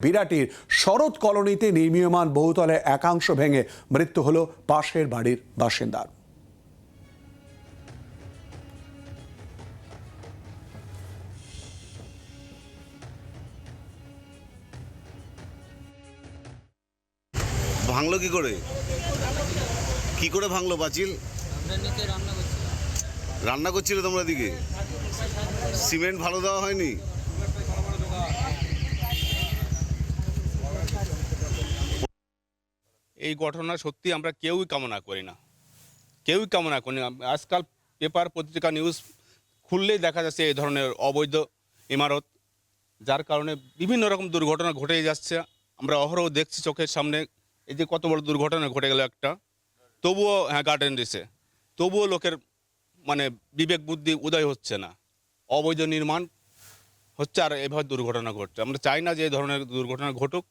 বিরাটির শরৎ কলোনিতে নির্মীয়মান বহুতলে একাংশ ভেঙে মৃত্যু হল পাশের বাড়ির বাসিন্দার ভাঙলো কি করে? কি করে ভাঙলো করছিলাম রান্না করছিলে তোমরা দিকে সিমেন্ট ভালো দেওয়া হয়নি? এই ঘটনা সত্যি আমরা কেউই কামনা করি না। কেউই কামনা করি না। আজকাল পেপার পত্রিকা নিউজ খুললেই দেখা যাচ্ছে এই ধরনের অবৈধ ইমারত যার কারণে বিভিন্ন রকম দুর্ঘটনা ঘটে যাচ্ছে। আমরা অহরহ দেখছি চোখের সামনে। এই যে কত বড় দুর্ঘটনা ঘটে গেল একটা। তবুও হ্যাঁ গার্ডেন দিছে। তবুও লোকের মানে বিবেক বুদ্ধি উদয় হচ্ছে না। অবৈধ নির্মাণ হচ্ছে আর এভাবে দুর্ঘটনা ঘটছে। আমরা চাই না যে এই ধরনের দুর্ঘটনা ঘটুক।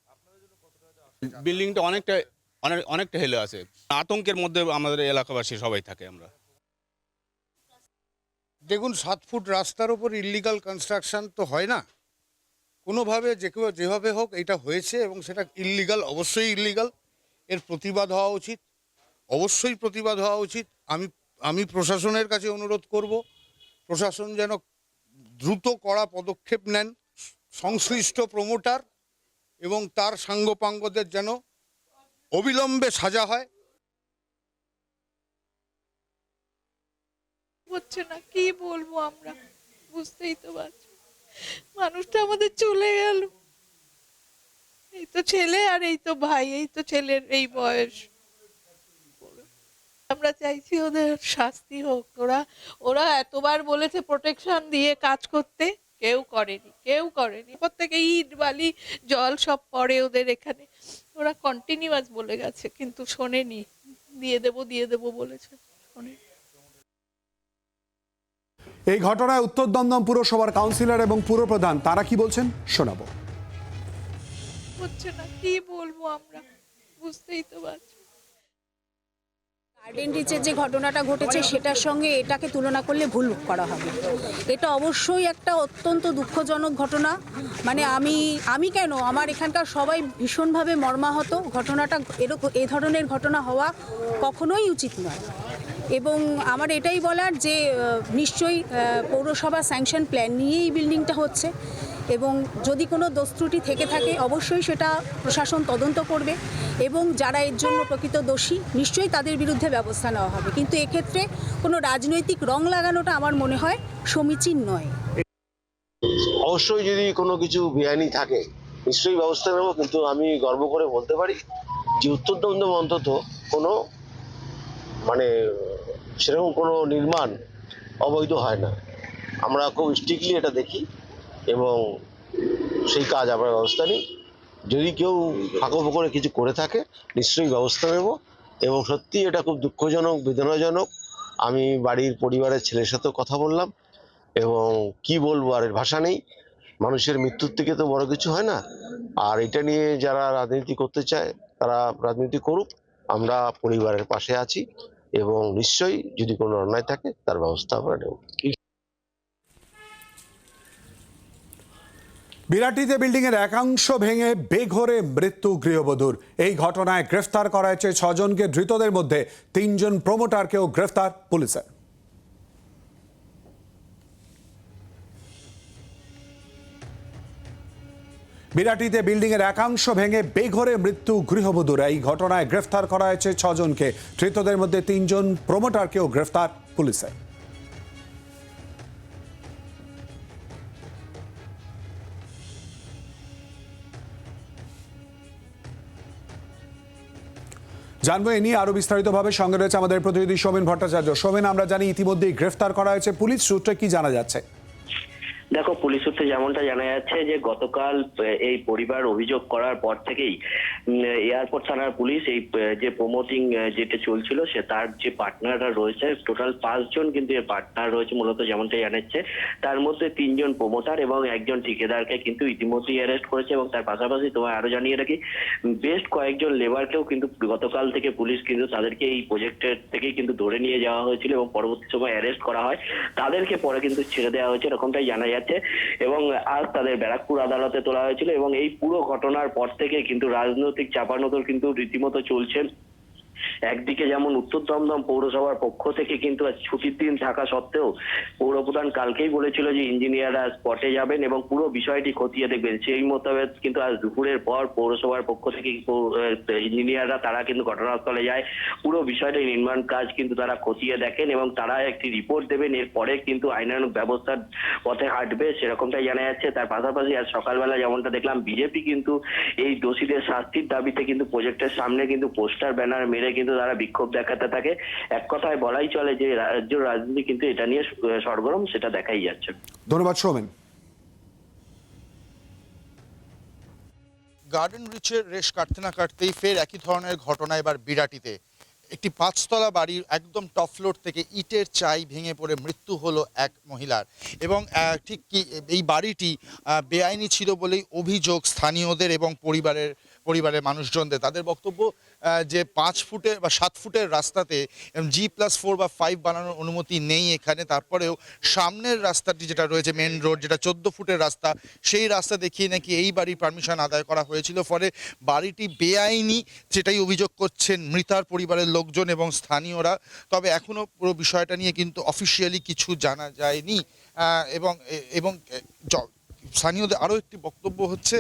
বিল্ডিংটা অনেকটা অনেক, অনেকটা হেলে আছে। আতঙ্কের মধ্যে আমাদের এলাকাবাসী সবাই থাকে আমরা। দেখুন, সাত ফুট রাস্তার ওপর ইল্লিগাল কনস্ট্রাকশন তো হয় না। কোনোভাবে যে কেউ যেভাবে হোক এটা হয়েছে এবং সেটা ইল্লিগাল অবশ্যই ইল্লিগাল এর প্রতিবাদ হওয়া উচিত। অবশ্যই প্রতিবাদ হওয়া উচিত। আমি আমি প্রশাসনের কাছে অনুরোধ করব, প্রশাসন যেন দ্রুত কড়া পদক্ষেপ নেন, সংশ্লিষ্ট প্রমোটার এবং তার সাঙ্গপাঙ্গদের যেন অবিলম্বে সাজা হয়। হচ্ছে না, কি বলব আমরা? বুঝতেই তো পারছি। মানুষটা আমাদের চলে গেল। এই তো ছেলে আর এই তো ভাই, এই তো ছেলের এই বয়স। আমরা চাইছি ওদের শাস্তি হোক। ওরা ওরা এতবার বলেছে প্রোটেকশন দিয়ে কাজ করতে। কেউ করেনি কেউ করেনি। প্রত্যেকে ইট, বালি, জল সব পড়ে ওদের এখানে। ওরা কন্টিনিউয়াস বলে গেছে কিন্তু শোনেনি। দিয়ে দেব দিয়ে দেব বলেছে। এই ঘটনায় উত্তর দমদম পুরসভার কাউন্সিলর এবং পুরপ্রধান তারা কি বলছেন? শোনাবো। হচ্ছে না কি বলব আমরা? বুঝতেই তো পারছি। গার্ডেন রিচের যে ঘটনাটা ঘটেছে সেটার সঙ্গে এটাকে তুলনা করলে ভুল করা হবে। এটা অবশ্যই একটা অত্যন্ত দুঃখজনক ঘটনা। মানে আমি আমি কেন? আমার এখানকার সবাই ভীষণভাবে মর্মাহত। ঘটনাটা এরকম এ ধরনের ঘটনা হওয়া কখনোই উচিত নয়। এবং আমার এটাই বলার যে নিশ্চয়ই পৌরসভা স্যাংশন প্ল্যান নিয়েই বিল্ডিংটা হচ্ছে। এবং যদি কোনো দোষ ত্রুটি থেকে থাকে, অবশ্যই সেটা প্রশাসন তদন্ত করবে এবং যারা এর জন্য প্রকৃত দোষী, নিশ্চয়ই তাদের বিরুদ্ধে ব্যবস্থা নেওয়া হবে। কিন্তু এক্ষেত্রে কোনো রাজনৈতিক রং লাগানোটা আমার মনে হয় সমীচীন নয়। অবশ্যই যদি কোনো কিছু বেআইনি থাকে, নিশ্চয়ই ব্যবস্থা নেব, কিন্তু আমি গর্ব করে বলতে পারি যে উত্তর দমদম অন্তত কোনো মানে সেরকম কোনো নির্মাণ অবৈধ হয় না। আমরা খুব স্ট্রিক্টলি এটা দেখি। এবং সেই কাজ আমরা ব্যবস্থা নিই। যদি কেউ ফাঁকো করে কিছু করে থাকে, নিশ্চয়ই ব্যবস্থা নেব। এবং সত্যি এটা খুব দুঃখজনক, বেদনাজনক। আমি বাড়ির পরিবারের ছেলের সাথেও কথা বললাম এবং কি বলব আর ভাষা নেই। মানুষের মৃত্যুর থেকে তো বড় কিছু হয় না। আর এটা নিয়ে যারা রাজনীতি করতে চায়, তারা রাজনীতি করুক। আমরা পরিবারের পাশে আছি এবং নিশ্চয়ই যদি কোনো অন্যায় থাকে, তার ব্যবস্থা আমরা নেব। বিরাটিতে বিল্ডিং এর একাংশ ভেঙে বেঘরে মৃত্যু গৃহবধূর। এই ঘটনায় গ্রেফতার করা হয়েছে ছজনকে ধৃতদের মধ্যে তিনজন প্রমোটারকেও গ্রেফতার পুলিশের বিরাটিতে বিল্ডিং এর একাংশ ভেঙে বেঘরে মৃত্যু গৃহবধূর। এই ঘটনায় গ্রেফতার করা হয়েছে ছজনকে। ধৃতদের মধ্যে তিনজন প্রমোটারকেও গ্রেফতার পুলিশের জানব, এ নিয়ে আরও বিস্তারিতভাবে সঙ্গে রয়েছে আমাদের প্রতিনিধি সোমেন ভট্টাচার্য। সোমেন, আমরা জানি ইতিমধ্যেই গ্রেফতার করা হয়েছে পুলিশ, সূত্রে কি জানা যাচ্ছে? দেখো পুলিশ সূত্রে যেমনটা জানা যাচ্ছে যে, গতকাল এই পরিবার অভিযোগ করার পর থেকেই এয়ারপোর্ট থানার পুলিশ এই যে প্রমোটিং যেটা চলছিল, সে তার যে পার্টনাররা রয়েছে টোটাল পাঁচজন কিন্তু এর পার্টনার রয়েছে মূলত যেমনটা জানাচ্ছে। তার মধ্যে তিনজন প্রমোটার এবং একজন ঠিকাদারকে কিন্তু ইতিমধ্যেই অ্যারেস্ট করেছে এবং তার পাশাপাশি তোমায় আরও জানিয়ে রাখি বেশ কয়েকজন লেবারকেও কিন্তু গতকাল থেকে পুলিশ কিন্তু তাদেরকে এই প্রজেক্টের থেকেই কিন্তু ধরে নিয়ে যাওয়া হয়েছিল এবং পরবর্তী সময় অ্যারেস্ট করা হয়। তাদেরকে পরে কিন্তু ছেড়ে দেওয়া হয়েছে, এরকমটাই জানা যাচ্ছে এবং আজ তাদের ব্যারাকপুর আদালতে তোলা হয়েছিল এবং এই পুরো ঘটনার পর থেকে কিন্তু রাজনৈতিক চাপানোতর কিন্তু রীতিমতো চলছে। একদিকে যেমন উত্তর দমদম পৌরসভার পক্ষ থেকে কিন্তু আজ ছুটির দিন থাকা সত্ত্বেও পৌরপ্রধান কালকেই বলেছিল যে ইঞ্জিনিয়াররা স্পটে যাবেন এবং পুরো বিষয়টি খতিয়ে দেখবেন। সেই মোতাবেক কিন্তু আজ দুপুরের পর পৌরসভার পক্ষ থেকে ইঞ্জিনিয়াররা তারা কিন্তু ঘটনাস্থলে যায়। পুরো বিষয়টি নির্মাণ কাজ কিন্তু তারা খতিয়ে দেখেন এবং তারা একটি রিপোর্ট দেবেন। এরপরে কিন্তু আইনানুগ ব্যবস্থার পথে হাঁটবে সেরকমটাই জানা যাচ্ছে। তার পাশাপাশি আজ সকালবেলা যেমনটা দেখলাম, বিজেপি কিন্তু এই দোষীদের শাস্তির দাবিতে কিন্তু প্রজেক্টের সামনে কিন্তু পোস্টার, ব্যানার মেরে কিন্তু তারা বিক্ষোভ দেখাতে থাকে। এক কথায় বলাই চলে যে রাজ্য রাজনীতি কিন্তু এটা নিয়ে সরগরম সেটা দেখাই যাচ্ছে। ধন্যবাদ সৌমেন। গার্ডেন রিচের রেশ কাটতে না কাটতেই ফের একই ধরনের ঘটনা এবার বিরাটিতে। একটি পাঁচতলা বাড়ির একদম টপ ফ্লোর থেকে ইটের চাই ভেঙে পড়ে মৃত্যু হলো এক মহিলার। এবং আহ, ঠিক কি এই বাড়িটি বেআইনি ছিল বলেই অভিযোগ স্থানীয়দের এবং পরিবারের পরিবারের মানুষজনদের। তাদের বক্তব্য যে পাঁচ ফুটে বা সাত ফুটের রাস্তাতে জি প্লাস ফোর বা ফাইভ বানানোর অনুমতি নেই এখানে। তারপরেও সামনের রাস্তাটি যেটা রয়েছে মেন রোড যেটা চোদ্দ ফুটের রাস্তা, সেই রাস্তা দেখিয়ে নাকি এই বাড়ির পারমিশন আদায় করা হয়েছিল। ফলে বাড়িটি বেআইনি সেটাই অভিযোগ করছেন মৃতার পরিবারের লোকজন এবং স্থানীয়রা। তবে এখনও পুরো বিষয়টা নিয়ে কিন্তু অফিসিয়ালি কিছু জানা যায়নি। এবং এবং স্থানীয়দের আরও একটি বক্তব্য হচ্ছে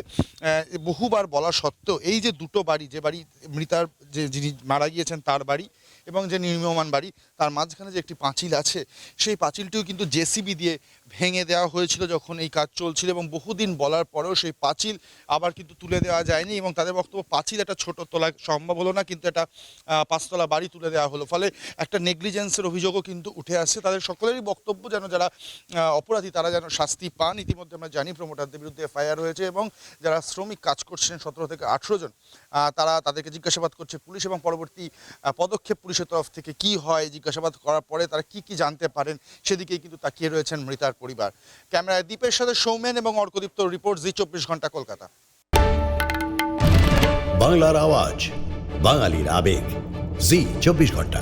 বহুবার বলা সত্ত্বেও এই যে দুটো বাড়ি, যে বাড়ি মৃতার, যে যিনি মারা গিয়েছেন তার বাড়ি এবং যে নির্মীয়মান বাড়ি, তার মাঝখানে যে একটি পাঁচিল আছে, সেই পাঁচিলটিও কিন্তু জেসিবি দিয়ে ভেঙে দেওয়া হয়েছিল যখন এই কাজ চলছিল এবং বহুদিন বলার পরেও সেই পাঁচিল আবার কিন্তু তুলে দেওয়া যায়নি এবং তাদের বক্তব্য, পাঁচিল একটা ছোট তোলা সম্ভব হলো না, কিন্তু একটা পাঁচতলা বাড়ি তুলে দেওয়া হলো। ফলে একটা নেগলিজেন্সের অভিযোগও কিন্তু উঠে আসছে। তাদের সকলেরই বক্তব্য যেন যারা অপরাধী তারা যেন শাস্তি পান। ইতিমধ্যে আমরা জানি প্রমোটারদের বিরুদ্ধে এফআইআর হয়েছে এবং যারা শ্রমিক কাজ করছেন, সতেরো থেকে আঠেরো জন তারা তাদেরকে জিজ্ঞাসাবাদ করছে পুলিশ এবং পরবর্তী পদক্ষেপ পুলিশের তরফ থেকে কি হয়? জিজ্ঞাসাবাদ করার পরে তারা কি কি জানতে পারেন? সেদিকেই কিন্তু তাকিয়ে রয়েছেন মৃতার পরিবার। ক্যামেরায় দ্বীপের সাথে সৌমেন এবং অর্কদীপ্ত রিপোর্ট জি চব্বিশ ঘণ্টা, কলকাতা। বাংলার আওয়াজ, বাঙালির আবেগ, জি চব্বিশ ঘণ্টা।